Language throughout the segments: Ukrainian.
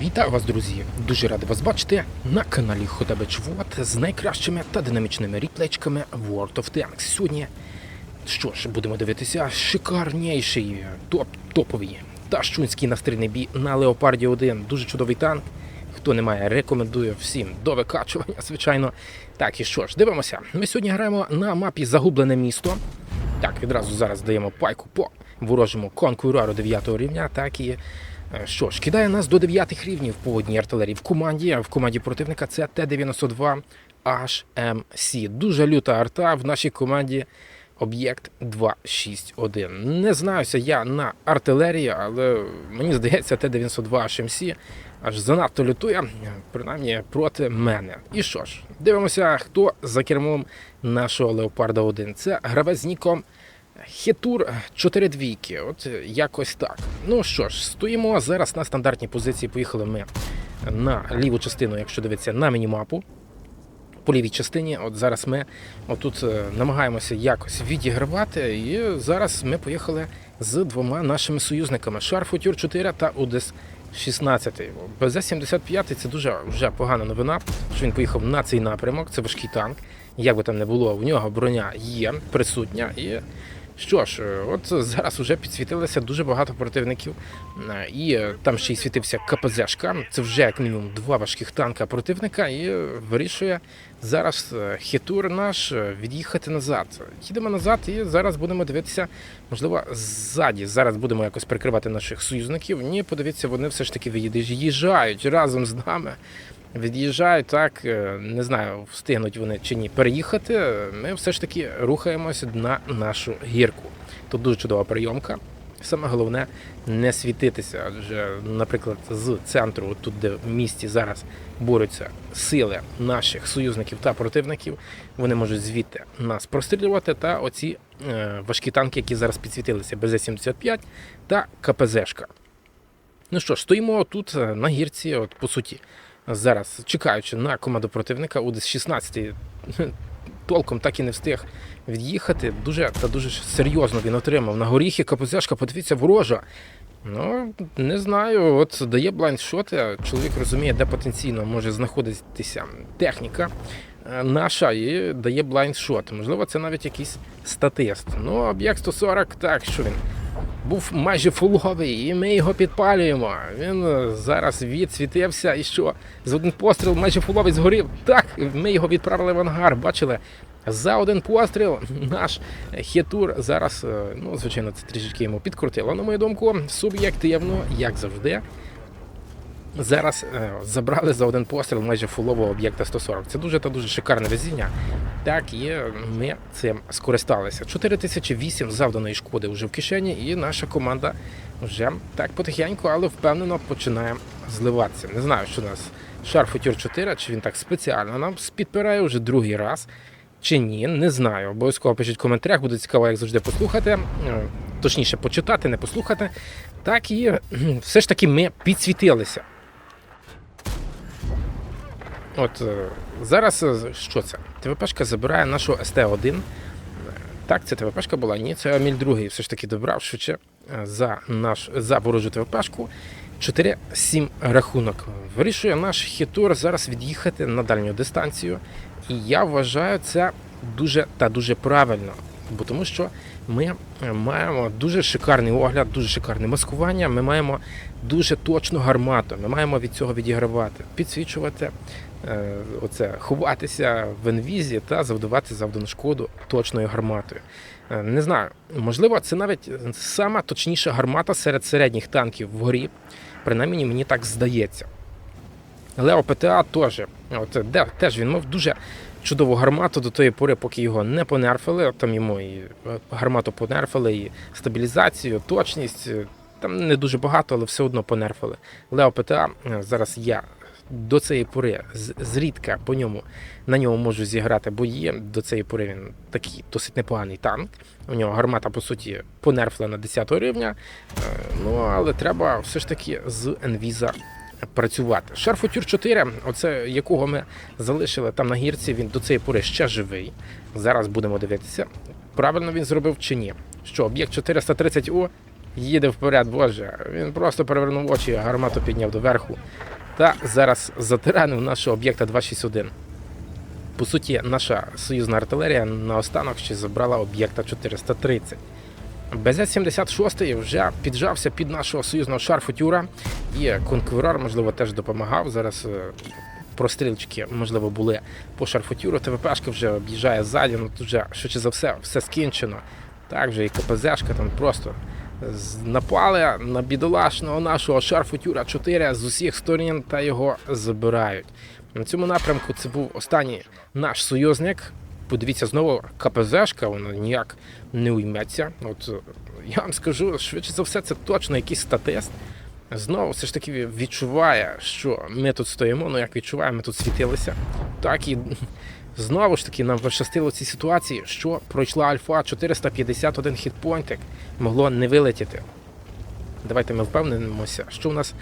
Вітаю вас, друзі! Дуже радий вас бачити на каналі Хотабич Вот з найкращими та динамічними ріплечками World of Tanks. Сьогодні, що ж, будемо дивитися шикарніший топ топовий ташчунський настрільний бій на Леопарді 1. Дуже чудовий танк. Хто не має, рекомендую всім до викачування, звичайно. Так, і що ж, дивимося. Ми сьогодні граємо на мапі Загублене місто. Так, відразу зараз даємо пайку по ворожому конкурору 9 рівня. Так і що ж, кидає нас до 9 рівнів по одній артилерії в команді. В команді противника це Т-92 HMC. Дуже люта арта в нашій команді. Об'єкт 261. Не знаюся я на артилерії, але мені здається, Т-92 HMC аж занадто лютує, принаймні проти мене. І що ж, дивимося, хто за кермом нашого Леопарда 1. Це гравець з ніком Хетур 4 двійки. От якось так. Ну що ж, стоїмо зараз на стандартній позиції. Поїхали ми на ліву частину, якщо дивитися на мінімапу. По лівій частині, от зараз ми отут е, намагаємося якось відігравати, і зараз ми поїхали з двома нашими союзниками: Шарфутюр 4 та Удес 16. БЗ-75 це дуже вже погана новина, що він поїхав на цей напрямок. Це важкий танк. Як би там не було, у нього броня є присутня. І що ж, е, от зараз вже підсвітилося дуже багато противників. Е, І е, там ще й світився КПЗшка. Це вже як мінімум два важких танка противника. І вирішує зараз хитур наш від'їхати назад. Їдемо назад і зараз будемо дивитися, можливо, ззаді. Зараз будемо якось прикривати наших союзників. Ні, подивіться, вони все ж таки виїжджають разом з нами. Від'їжджають так, е, не знаю, встигнуть вони чи ні переїхати. Ми все ж таки рухаємося на нашу гірку. Тут дуже чудова прийомка. Саме головне не світитися. Адже, наприклад, з центру, тут, де в місті зараз борються сили наших союзників та противників, вони можуть звідти нас прострілювати. Та оці е, важкі танки, які зараз підсвітилися, БЗ-75 та КПЗшка. Ну що ж, стоїмо тут е, на гірці, от по суті, зараз чекаючи на команду противника, у 16 толком так і не встиг від'їхати. Дуже та дуже серйозно він отримав на горіхи КПЗшка, подивіться, ворожа. Ну, не знаю, от дає блайндшоти, чоловік розуміє, де потенційно може знаходитися техніка наша і дає блайндшот. Можливо, це навіть якийсь статист. Ну, об'єкт 140, так, що він був майже фуловий, і ми його підпалюємо. Він е, зараз відсвітився і що? За один постріл майже фуловий згорів. Так, ми його відправили в ангар. Бачили? За один постріл наш хітур зараз, е, ну, звичайно, це трішечки йому підкрутило, на мою думку, суб'єктивно, як завжди. Зараз е, забрали за один постріл майже фулового об'єкта 140. Це дуже та дуже шикарне везіння. Так, і ми цим скористалися. 4008 завданої шкоди вже в кишені, і наша команда вже так потихеньку, але впевнено починає зливатися. Не знаю, що у нас Шарфутюр 4, чи він так спеціально нам підпирає вже другий раз. Чи ні, не знаю. Обов'язково пишіть в коментарях, буде цікаво, як завжди, послухати. Е, Точніше, почитати, не послухати. Так і все ж таки ми підсвітилися. От е, зараз е, що це? ТВПшка забирає нашу СТ-1. Е, Так, це ТВПшка була. Ні, це Аміль 2 все ж таки добрав швидше е, за наш за ворожу ТВПшку. 4-7 рахунок. Вирішує наш хітур зараз від'їхати на дальню дистанцію. І я вважаю це дуже та дуже правильно. Бо тому що ми е, маємо дуже шикарний огляд, дуже шикарне маскування. Ми маємо дуже точну гармату. Ми маємо від цього відігравати, підсвічувати, е, оце, ховатися в енвізі та завдавати завдану шкоду точною гарматою. Е, Не знаю, можливо, це навіть сама точніша гармата серед середніх танків вгорі. Принаймні мені так здається. Лео ПТА теж, от, де, теж він мав дуже чудову гармату до тої пори, поки його не понерфили. Там йому і е, гармату понерфили, і стабілізацію, точність. е, Там не дуже багато, але все одно понерфили. Лео ПТА е, зараз я до цієї пори зрідка по ньому на ньому можу зіграти бої. До цієї пори він такий досить непоганий танк. У нього гармата, по суті, понерфлена 10 рівня. Ну, але треба все ж таки з Енвіза працювати. Шарфутюр 4, оце якого ми залишили там на гірці, він до цієї пори ще живий. Зараз будемо дивитися, правильно він зробив чи ні. Що, об'єкт 430О їде вперед, боже. Він просто перевернув очі, гармату підняв доверху. та зараз затиранив нашого об'єкта 261. По суті, наша союзна артилерія наостанок ще забрала об'єкта 430. БЗ-76 вже піджався під нашого союзного шарфу Тюра, і конкурор, можливо, теж допомагав. Зараз е, прострілчики, можливо, були по шарфу Тюру. ТВПшка вже об'їжджає ззаді, ну тут вже швидше за все, все скінчено. Так вже і КПЗшка там просто напали на бідолашного нашого шарфу Тюра 4 з усіх сторін та його забирають. На цьому напрямку це був останній наш союзник. Подивіться знову КПЗшка, вона ніяк не уйметься. От е, я вам скажу, швидше за все, це точно якийсь статист. Знову все ж таки відчуває, що ми тут стоїмо. Ну як відчуває, ми тут світилися. Так і знову ж таки нам пощастило цій ситуації, що пройшла альфа 451 хітпойнтик, могло не вилетіти. Давайте ми впевнимося, що у нас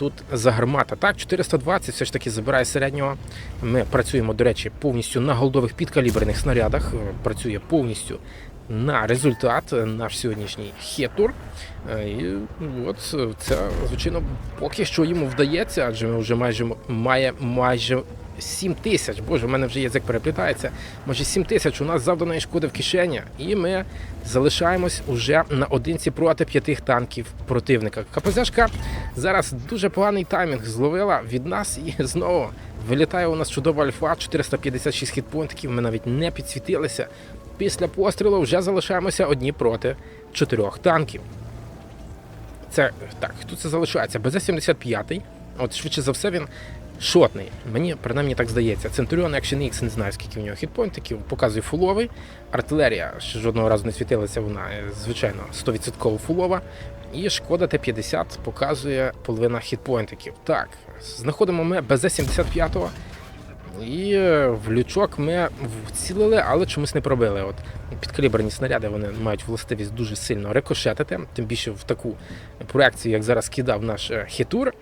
тут за гармата. Так, 420 все ж таки забирає середнього. Ми працюємо, до речі, повністю на голдових підкаліберних снарядах. Е, Працює повністю на результат е, наш сьогоднішній хетур. Е, І от е, це, звичайно, поки що йому вдається, адже ми вже майже має майже 7 тисяч. Боже, в мене вже язик переплітається. Майже 7 тисяч у нас завданої шкоди в кишені, і ми залишаємось уже на одинці проти п'ятих танків противника. КПЗшка зараз дуже поганий таймінг зловила від нас і знову вилітає у нас чудова альфа, 456 хітпонтиків. Ми навіть не підсвітилися. Після пострілу вже залишаємося одні проти чотирьох танків. Це так, тут це залишається. БЗ-75. От швидше за все він шотний. Мені принаймні так здається. Центуріон Action X, не знаю, скільки в нього хітпойнтиків, показує фуловий. Артилерія ще жодного разу не світилася, вона е, звичайно 100% фулова. І шкода Т-50 показує половина хітпойнтиків. Так, знаходимо ми БЗ-75. І е, в лючок ми вцілили, але чомусь не пробили. От підкаліберні снаряди вони мають властивість дуже сильно рикошетити, тим більше в таку проекцію, як зараз кидав наш е, хітур.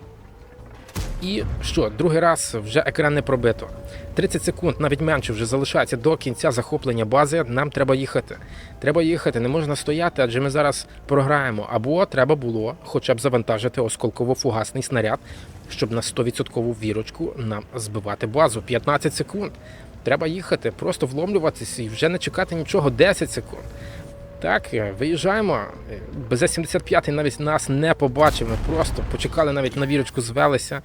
І що, другий раз вже екран не пробито. 30 секунд, навіть менше вже залишається до кінця захоплення бази. Нам треба їхати. Треба їхати, не можна стояти, адже ми зараз програємо. Або треба було хоча б завантажити осколково-фугасний снаряд, щоб на 100% вірочку нам збивати базу. 15 секунд. Треба їхати, просто вломлюватися і вже не чекати нічого 10 секунд. Так, е, виїжджаємо. БЗ-75 навіть нас не побачив. Ми просто почекали навіть на вірочку, звелися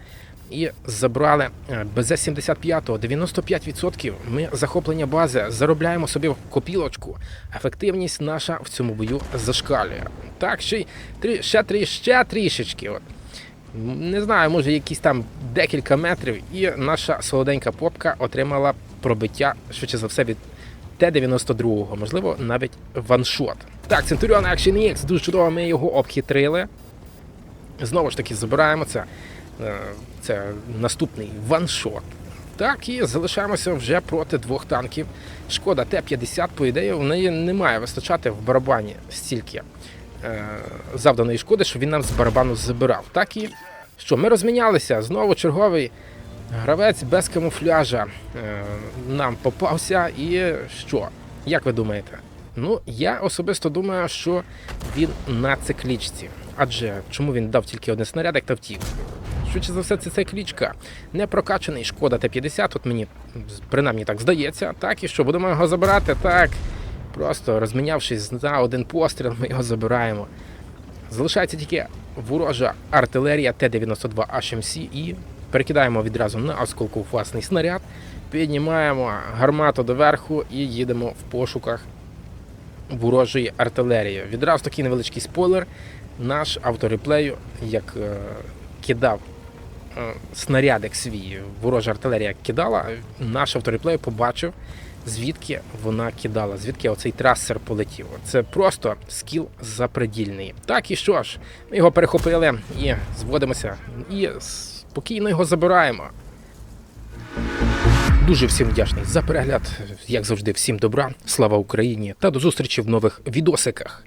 і забрали е, БЗ-75. 95% ми захоплення бази заробляємо собі в копілочку. Ефективність наша в цьому бою зашкалює. Так, ще, й трі, ще, трі, ще трішечки. От. Не знаю, може якісь там декілька метрів, і наша солоденька попка отримала пробиття, швидше за все, від Т-92, можливо, навіть ваншот. Так, Centurion Action X, дуже чудово, ми його обхитрили. Знову ж таки, забираємо це. Е, Це наступний ваншот. Так, і залишаємося вже проти двох танків. Шкода Т-50, по ідеї, в неї не має вистачати в барабані стільки е, завданої шкоди, що він нам з барабану забирав. Так і що, ми розмінялися. Знову черговий гравець без камуфляжа е, нам попався. І що? Як ви думаєте? Ну, я особисто думаю, що він на циклічці. Адже чому він дав тільки один снарядик та втік? Швидше за все, це циклічка. Не прокачаний шкода Т-50, от мені принаймні так здається. Так, і що, будемо його забирати? Так. Просто розмінявшись на один постріл, ми його забираємо. Залишається тільки ворожа артилерія Т-92 HMC і перекидаємо відразу на осколку власний снаряд, піднімаємо гармату доверху і їдемо в пошуках ворожої артилерії. Відразу такий невеличкий спойлер. Наш автореплею, як е, кидав е, снарядик свій, ворожа артилерія кидала, наш автореплею побачив, звідки вона кидала, звідки оцей трасер полетів. Це просто скіл запредільний. Так і що ж, ми його перехопили і зводимося, і спокійно його забираємо. Дуже всім вдячний за перегляд. Як завжди, всім добра, слава Україні та до зустрічі в нових відосиках.